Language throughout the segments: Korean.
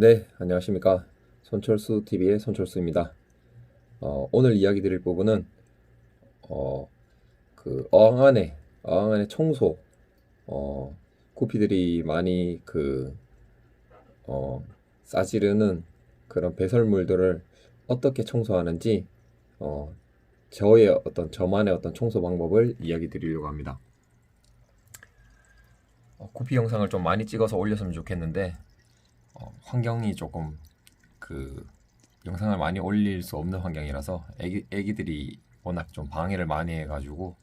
네, 안녕하십니까. 손철수 TV의 손철수입니다. 어, 오늘 이야기 드릴 부분은 어, 그 어항 안에 어항 안에 청소 어, 구피들이 많이 그 어, 싸지르는 그런 배설물들을 어떻게 청소하는지 어, 저의 어떤 저만의 어떤 청소 방법을 이야기 드리려고 합니다. 어, 구피 영상을 좀 많이 찍어서 올렸으면 좋겠는데 어, 환경이 조금 그 영상을 많이 올릴 수 없는 환경이라서 애기, 애기들이 워낙 좀 방해를 많이 해가지고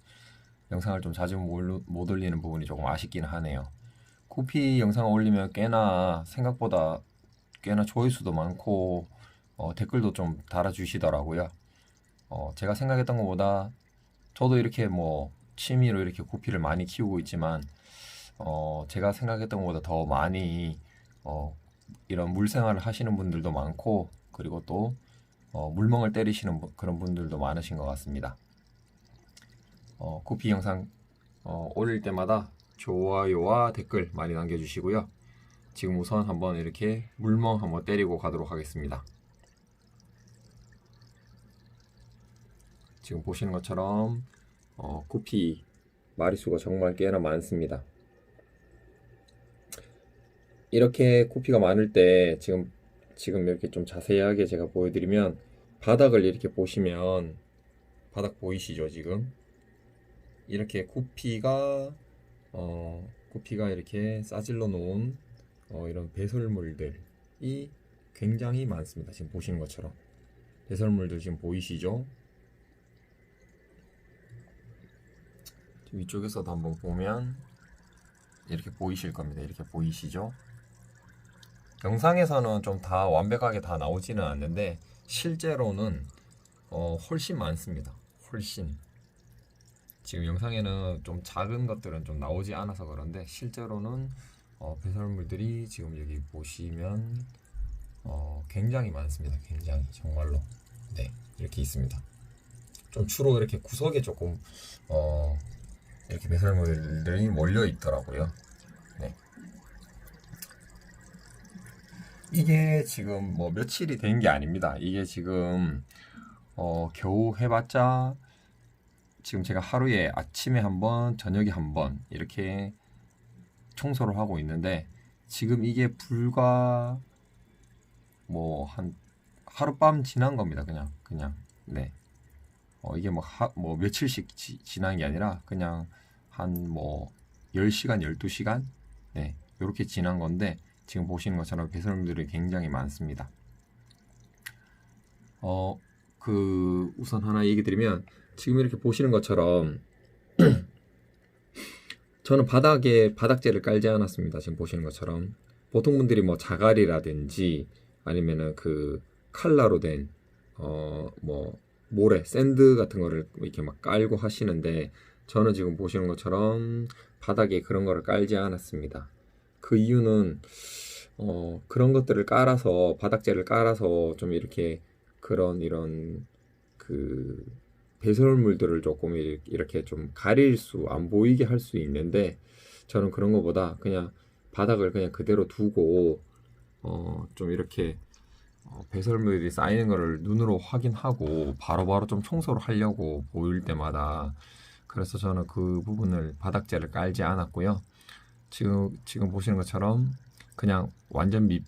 영상을 좀 자주 못, 못 올리는 부분이 조금 아쉽긴 하네요. 코피 영상을 올리면 꽤나 생각보다 꽤나 조회수도 많고 어, 댓글도 좀 달아주시더라고요. 어, 제가 생각했던 것보다 저도 이렇게 뭐 취미로 이렇게 구피를 많이 키우고 있지만 어, 제가 생각했던 것보다 더 많이 어, 이런 물 생활을 하시는 분들도 많고 그리고 또 어, 물멍을 때리시는 분- 그런 분들도 많으신 것 같습니다. 어, 구피 영상 어, 올릴 때마다 좋아요와 댓글 많이 남겨주시고요. 지금 우선 한번 이렇게 물멍 한번 때리고 가도록 하겠습니다. 지금 보시는 것처럼 어, 구피 마리수가 정말 꽤나 많습니다. 이렇게 코피가 많을 때 지금 지금 이렇게 좀 자세하게 제가 보여드리면 바닥을 이렇게 보시면 바닥 보이시죠 지금? 이렇게 코피가 어 코피가 이렇게 싸질러 놓은 어, 이런 배설물들이 굉장히 많습니다 지금 보시는 것처럼. 배설물들 지금 보이시죠? 위쪽에서도 한번 보면 이렇게 보이실 겁니다. 이렇게 보이시죠 영상에서는 좀 다 완벽하게 다 나오지는 않는데 실제로는 어, 훨씬 많습니다. 훨씬. 지금 영상에는 좀 작은 것들은 좀 나오지 않아서 그런데 실제로는 어, 배설물들이 지금 여기 보시면 어, 굉장히 많습니다. 굉장히 정말로 네 이렇게 있습니다. 좀 주로 이렇게 구석에 조금 어, 이렇게 배설물들이 몰려 있더라고요. 네. 이게 지금 뭐 며칠이 된 게 아닙니다. 이게 지금 어, 겨우 해봤자 지금 제가 하루에 아침에 한 번, 저녁에 한 번 이렇게 청소를 하고 있는데 지금 이게 불과 뭐 한 하룻밤 지난 겁니다. 그냥 그냥 네. 어, 이게 뭐, 하, 뭐 며칠씩 지, 지난 게 아니라 그냥 한 뭐 10시간, 12시간 네. 이렇게 지난 건데 지금 보시는 것처럼 배설물들이 굉장히 많습니다. 어, 그 우선 하나 얘기 드리면 지금 이렇게 보시는 것처럼 저는 바닥에 바닥재를 깔지 않았습니다. 지금 보시는 것처럼 보통 분들이 뭐 자갈이라든지 아니면은 그 칼라로 된 어 뭐 모래, 샌드 같은 거를 이렇게 막 깔고 하시는데 저는 지금 보시는 것처럼 바닥에 그런 거를 깔지 않았습니다. 그 이유는 어, 그런 것들을 깔아서 바닥재를 깔아서 좀 이렇게 그런 이런 그 배설물들을 조금 이- 이렇게 좀 가릴 수 안 보이게 할 수 있는데 저는 그런 것보다 그냥 바닥을 그냥 그대로 두고 어, 좀 이렇게 어, 배설물이 쌓이는 거를 눈으로 확인하고 바로 바로 좀 청소를 하려고 보일 때마다 그래서 저는 그 부분을 바닥재를 깔지 않았고요. 지금 지금 보시는 것처럼 그냥 완전 미,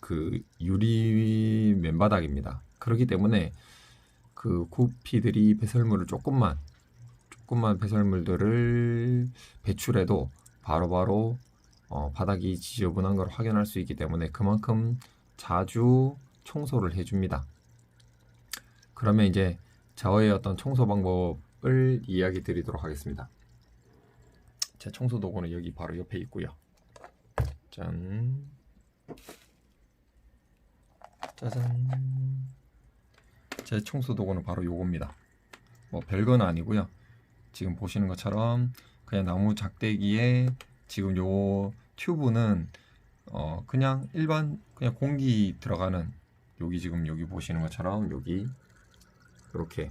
그 유리 맨바닥입니다. 그렇기 때문에 그 구피들이 배설물을 조금만 조금만 배설물들을 배출해도 바로 바로 어, 바닥이 지저분한 걸 확인할 수 있기 때문에 그만큼 자주 청소를 해줍니다. 그러면 이제 저의 어떤 청소 방법을 이야기 드리도록 하겠습니다. 제 청소 도구는 여기 바로 옆에 있고요. 짠. 짜잔. 제 청소 도구는 바로 요겁니다. 뭐 별건 아니고요. 지금 보시는 것처럼 그냥 나무 작대기에 지금 요 튜브는 어 그냥 일반 그냥 공기 들어가는 여기 지금 여기 보시는 것처럼 여기 이렇게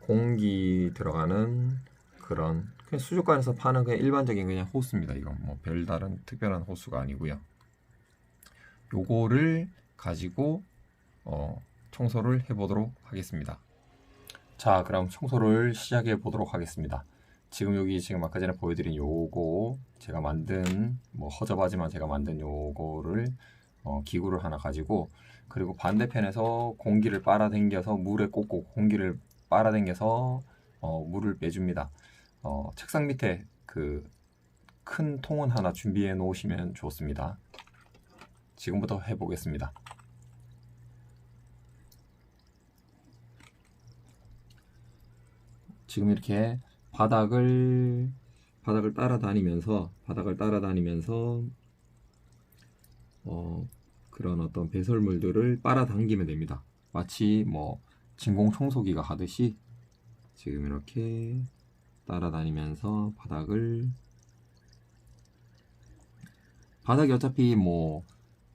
공기 들어가는 그런 그냥 수족관에서 파는 그냥 일반적인 그냥 호스입니다. 이건 뭐 별다른 특별한 호스가 아니고요. 요거를 가지고 어, 청소를 해보도록 하겠습니다. 자, 그럼 청소를 시작해 보도록 하겠습니다. 지금 여기 지금 아까 전에 보여드린 요거 제가 만든 뭐 허접하지만 제가 만든 요거를 어, 기구를 하나 가지고 그리고 반대편에서 공기를 빨아당겨서 물에 꽂고 공기를 빨아당겨서 어, 물을 빼줍니다. 어, 책상 밑에 그 큰 통은 하나 준비해 놓으시면 좋습니다. 지금부터 해보겠습니다. 지금 이렇게 바닥을 바닥을 따라다니면서 바닥을 따라다니면서 어, 그런 어떤 배설물들을 빨아당기면 됩니다. 마치 뭐 진공 청소기가 하듯이 지금 이렇게 따라다니면서 바닥을 바닥이 어차피 뭐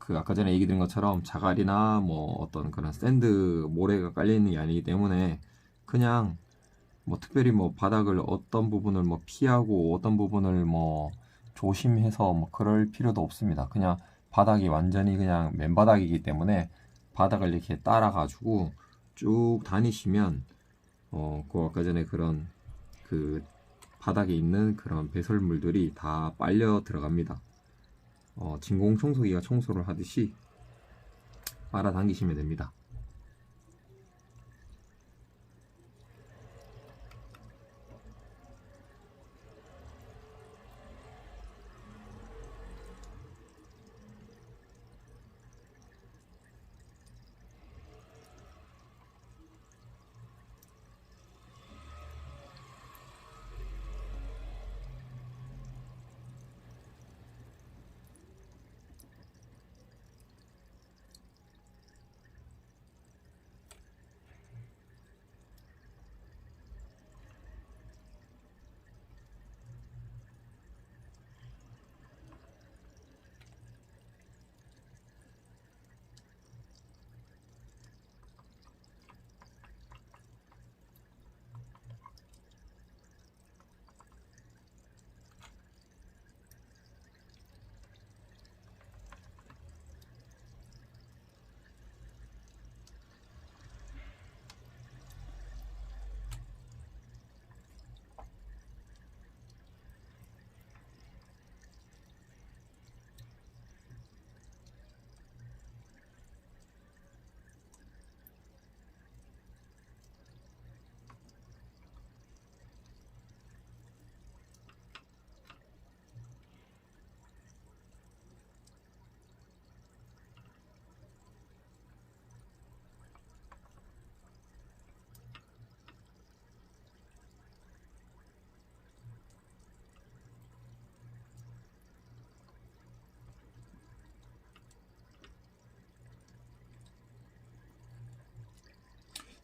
그 아까 전에 얘기 드린 것처럼 자갈이나 뭐 어떤 그런 샌드 모래가 깔려 있는 게 아니기 때문에 그냥 뭐 특별히 뭐 바닥을 어떤 부분을 뭐 피하고 어떤 부분을 뭐 조심해서 뭐 그럴 필요도 없습니다. 그냥 바닥이 완전히 그냥 맨바닥이기 때문에 바닥을 이렇게 따라 가지고 쭉 다니시면 어, 그 아까 전에 그런 그 바닥에 있는 그런 배설물들이 다 빨려 들어갑니다. 어, 진공 청소기가 청소를 하듯이 빨아당기시면 됩니다.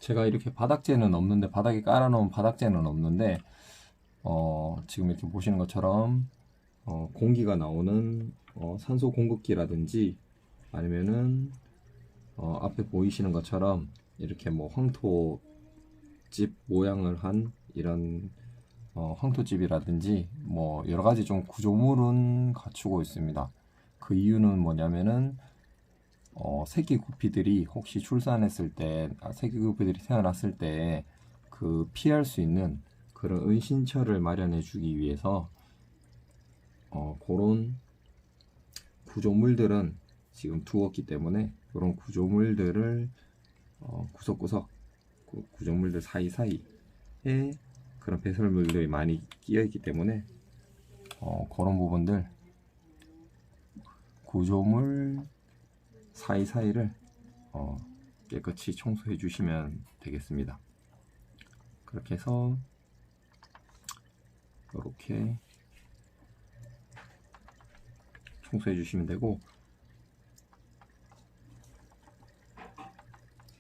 제가 이렇게 바닥재는 없는데 바닥에 깔아놓은 바닥재는 없는데 어, 지금 이렇게 보시는 것처럼 어, 공기가 나오는 어, 산소 공급기라든지 아니면은 어, 앞에 보이시는 것처럼 이렇게 뭐 황토집 모양을 한 이런 어, 황토집이라든지 뭐 여러 가지 좀 구조물은 갖추고 있습니다. 그 이유는 뭐냐면은 어, 새끼 구피들이 혹시 출산했을 때, 아, 새끼 구피들이 태어났을 때 그 피할 수 있는 그런 은신처를 마련해 주기 위해서 어, 그런 구조물들은 지금 두었기 때문에 그런 구조물들을 어, 구석구석 그 구조물들 사이사이에 그런 배설물들이 많이 끼어 있기 때문에 어, 그런 부분들 구조물 사이사이를 어, 깨끗이 청소해 주시면 되겠습니다. 그렇게 해서 이렇게 청소해 주시면 되고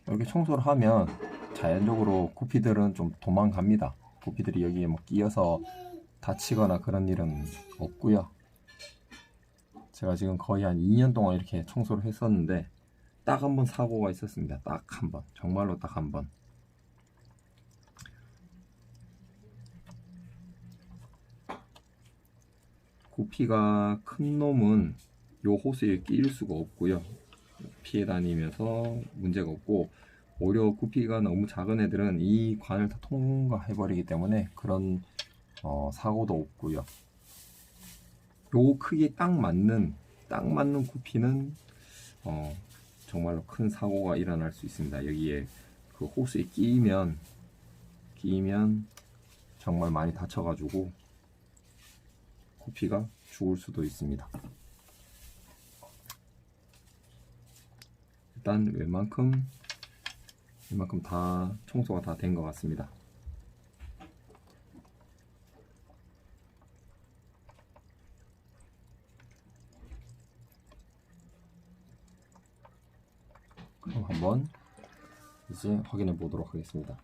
이렇게 청소를 하면 자연적으로 구피들은 좀 도망갑니다. 구피들이 여기에 뭐 끼어서 다치거나 그런 일은 없고요. 제가 지금 거의 한 2년 동안 이렇게 청소를 했었는데 딱 한 번 사고가 있었습니다. 딱 한 번. 정말로 딱 한 번. 구피가 큰 놈은 요 호스에 끼일 수가 없고요. 피해 다니면서 문제가 없고 오히려 구피가 너무 작은 애들은 이 관을 다 통과해 버리기 때문에 그런 어, 사고도 없고요. 요 크기에 딱 맞는 딱 맞는 구피는 어, 정말로 큰 사고가 일어날 수 있습니다. 여기에 그 호스에 끼면 끼면 정말 많이 다쳐가지고 구피가 죽을 수도 있습니다. 일단 웬만큼 웬만큼 다 청소가 다 된 것 같습니다. 그럼 한번 이제 확인해 보도록 하겠습니다.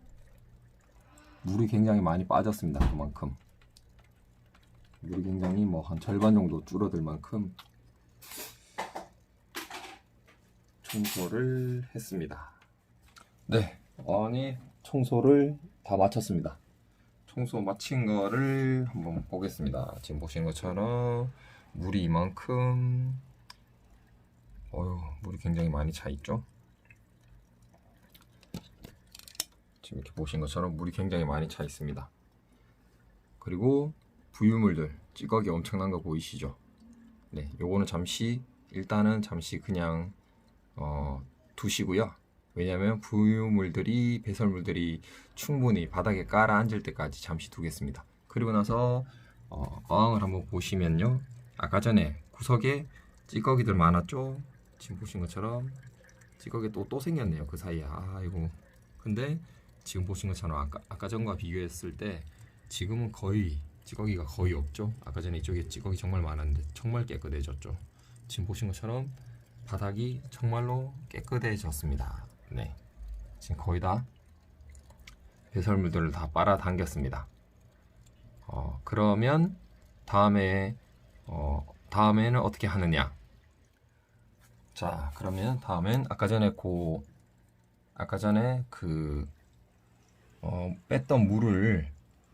물이 굉장히 많이 빠졌습니다. 그만큼 물이 굉장히 뭐 한 절반 정도 줄어들 만큼 청소를 했습니다. 네, 어항에 청소를 다 마쳤습니다. 청소 마친 거를 한번 보겠습니다. 지금 보시는 것처럼 물이 이만큼 어휴 물이 굉장히 많이 차 있죠. 지금 이렇게 보신 것처럼 물이 굉장히 많이 차 있습니다. 그리고 부유물들 찌꺼기 엄청난 거 보이시죠? 네, 요거는 잠시 일단은 잠시 그냥 어, 두시고요. 왜냐하면 부유물들이 배설물들이 충분히 바닥에 깔아 앉을 때까지 잠시 두겠습니다. 그리고 나서 어, 어항을 한번 보시면요. 아까 전에 구석에 찌꺼기들 많았죠? 지금 보신 것처럼 찌꺼기 또 또 생겼네요. 그 사이에 아이고. 근데 지금 보신 것처럼 아까 아까 전과 비교했을 때 지금은 거의 찌꺼기가 거의 없죠. 아까 전에 이쪽에 찌꺼기 정말 많았는데 정말 깨끗해졌죠. 지금 보신 것처럼 바닥이 정말로 깨끗해졌습니다. 네, 지금 거의 다 배설물들을 다 빨아당겼습니다. 어, 그러면 다음에 어, 다음에는 어떻게 하느냐? 자, 그러면 다음엔 아까 전에 고 아까 전에 그 어, 뺐던 물을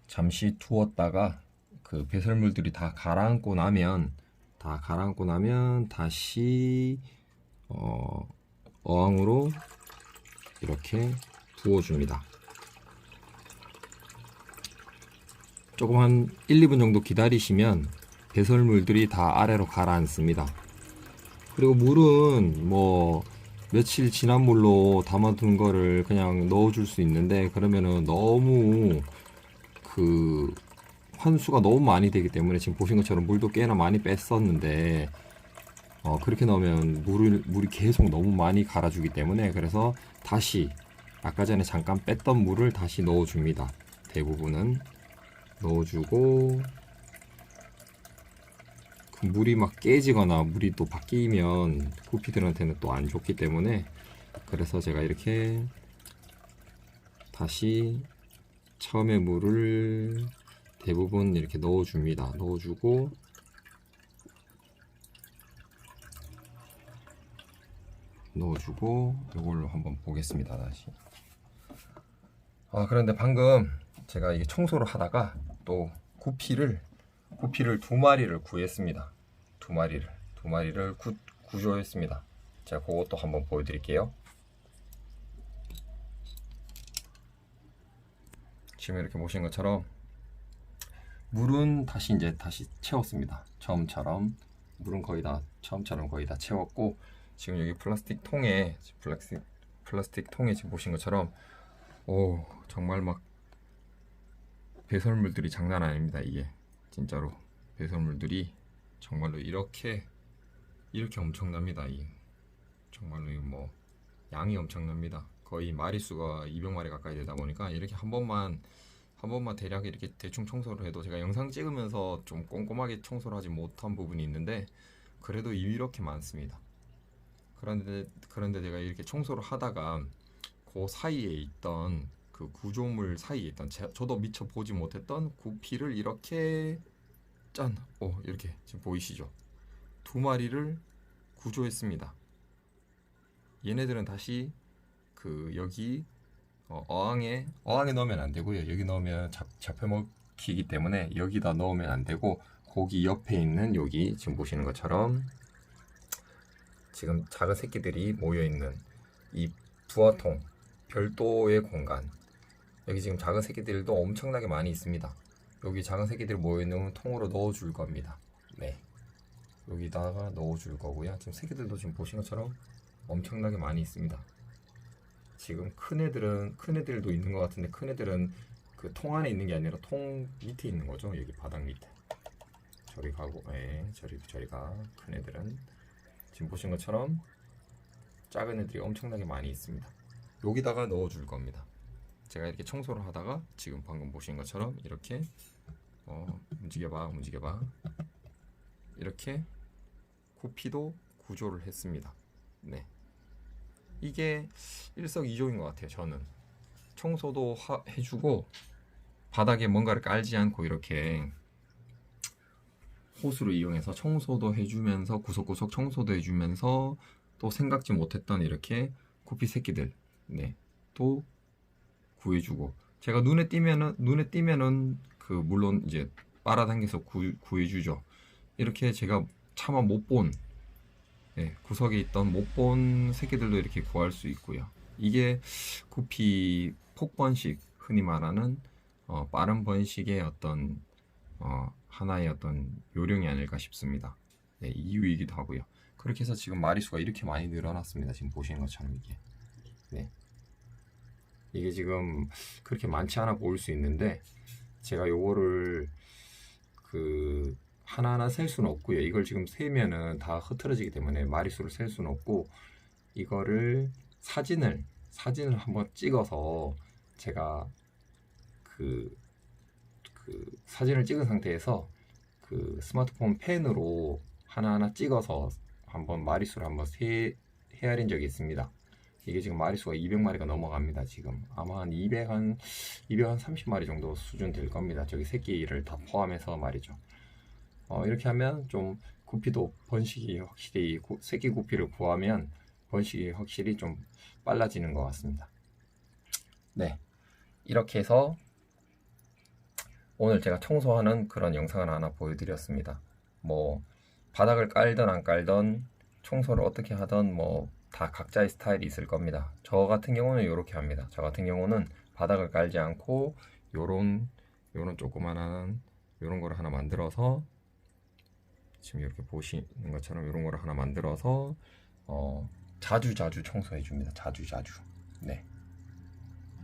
잠시 두었다가 그 배설물들이 다 가라앉고 나면 다 가라앉고 나면 다시 어, 어항으로 이렇게 부어줍니다. 조금 한 1, 2분 정도 기다리시면 배설물들이 다 아래로 가라앉습니다. 그리고 물은 뭐 며칠 지난 물로 담아둔 거를 그냥 넣어줄 수 있는데 그러면은 너무 그 환수가 너무 많이 되기 때문에 지금 보신 것처럼 물도 꽤나 많이 뺐었는데 어 그렇게 넣으면 물을 물이 계속 너무 많이 갈아주기 때문에 그래서 다시 아까 전에 잠깐 뺐던 물을 다시 넣어줍니다. 대부분은 넣어주고 그 물이 막 깨지거나 물이 또 바뀌면 구피들한테는 또 안 좋기 때문에 그래서 제가 이렇게 다시 처음에 물을 대부분 이렇게 넣어줍니다. 넣어주고 넣어주고 이걸로 한번 보겠습니다. 다시. 아 그런데 방금 제가 이게 청소를 하다가 또 구피를 구피를 두 마리를 구했습니다. 두 마리를 두 마리를 구, 구조했습니다. 제가 그것도 한번 보여드릴게요. 지금 이렇게 보신 것처럼 물은 다시 이제 다시 채웠습니다. 처음처럼 물은 거의 다 처음처럼 거의 다 채웠고 지금 여기 플라스틱 통에 플라스틱 플라스틱 통에 지금 보신 것처럼 오 정말 막 배설물들이 장난 아닙니다 이게 진짜로 배설물들이 정말로 이렇게 이렇게 엄청납니다 이 정말로 이뭐 양이 엄청납니다 거의 마리수가 200마리 가까이 되다 보니까 이렇게 한 번만 한 번만 대략 이렇게 대충 청소를 해도 제가 영상 찍으면서 좀 꼼꼼하게 청소를 하지 못한 부분이 있는데 그래도 이렇게 많습니다. 그런데 그런데 제가 이렇게 청소를 하다가 그 사이에 있던 그 구조물 사이에 있던 제, 저도 미처 보지 못했던 구피를 이렇게 짠, 오 이렇게 지금 보이시죠? 두 마리를 구조했습니다. 얘네들은 다시 그 여기 어, 어항에 어항에 넣으면 안 되고요. 여기 넣으면 잡, 잡혀 먹히기 때문에 여기다 넣으면 안 되고 고기 옆에 있는 여기 지금 보시는 것처럼 지금 작은 새끼들이 모여 있는 이 부화통 별도의 공간. 여기 지금 작은 새끼들도 엄청나게 많이 있습니다. 여기 작은 새끼들 모여 있는 통으로 넣어 줄 겁니다. 네. 여기다가 넣어 줄 거고요. 지금 새끼들도 지금 보신 것처럼 엄청나게 많이 있습니다. 지금 큰 애들은 큰 애들도 있는 것 같은데 큰 애들은 그 통 안에 있는 게 아니라 통 밑에 있는 거죠. 여기 바닥 밑에. 저리 가고, 예, 저리 저리 가. 큰 애들은 지금 보신 것처럼 작은 애들이 엄청나게 많이 있습니다. 여기다가 넣어줄 겁니다. 제가 이렇게 청소를 하다가 지금 방금 보신 것처럼 이렇게 어, 움직여봐, 움직여봐. 이렇게 구피도 구조를 했습니다. 네. 이게 일석이조인 것 같아요. 저는 청소도 하- 해주고 바닥에 뭔가를 깔지 않고 이렇게 호스로 이용해서 청소도 해주면서 구석구석 청소도 해주면서 또 생각지 못했던 이렇게 코피 새끼들 네, 또 구해주고 제가 눈에 띄면은 눈에 띄면은 그 물론 이제 빨아당겨서 구, 구해주죠. 이렇게 제가 차마 못본 네, 구석에 있던 못 본 새끼들도 이렇게 구할 수 있고요. 이게 구피 폭번식 흔히 말하는 어, 빠른 번식의 어떤 어, 하나의 어떤 요령이 아닐까 싶습니다. 네, 이유이기도 하고요. 그렇게 해서 지금 마리수가 이렇게 많이 늘어났습니다. 지금 보시는 것처럼 이게. 네. 이게 지금 그렇게 많지 않아 보일 수 있는데 제가 요거를 그 하나하나 셀 수는 없고요. 이걸 지금 세면은 다 흐트러지기 때문에 마리수를 셀 수는 없고 이거를 사진을 사진을 한번 찍어서 제가 그, 그 사진을 찍은 상태에서 그 스마트폰 펜으로 하나하나 찍어서 한번 마리수를 한번 세, 헤아린 적이 있습니다. 이게 지금 마리수가 200마리가 넘어갑니다. 지금 아마 한 200, 한 230마리 정도 수준 될 겁니다. 저기 새끼를 다 포함해서 말이죠. 어, 이렇게 하면 좀 구피도 번식이 확실히 구- 새끼 구피를 구하면 번식이 확실히 좀 빨라지는 것 같습니다. 네, 이렇게 해서 오늘 제가 청소하는 그런 영상을 하나 보여드렸습니다. 뭐 바닥을 깔던 안 깔던 청소를 어떻게 하던 뭐 다 각자의 스타일이 있을 겁니다. 저 같은 경우는 이렇게 합니다. 저 같은 경우는 바닥을 깔지 않고 요런 요런 조그만한 요런 거를 하나 만들어서 지금 이렇게 보시는 것처럼 이런 거를 하나 만들어서 어, 자주 자주 청소해 줍니다. 자주 자주. 네.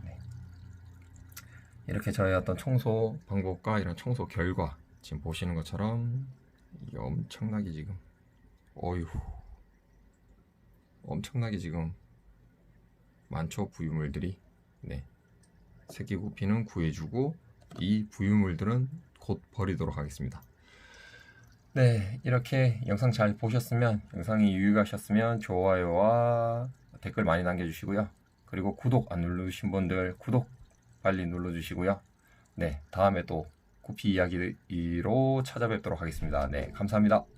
네. 이렇게 저의 어떤 청소 방법과 이런 청소 결과 지금 보시는 것처럼 엄청나게 지금 어휴 엄청나게 지금 많죠 부유물들이 네 새끼 구피는 구해주고 이 부유물들은 곧 버리도록 하겠습니다. 네, 이렇게 영상 잘 보셨으면, 영상이 유익하셨으면 좋아요와 댓글 많이 남겨주시고요. 그리고 구독 안 누르신 분들 구독 빨리 눌러주시고요. 네, 다음에 또 구피 이야기로 찾아뵙도록 하겠습니다. 네, 감사합니다. 끝!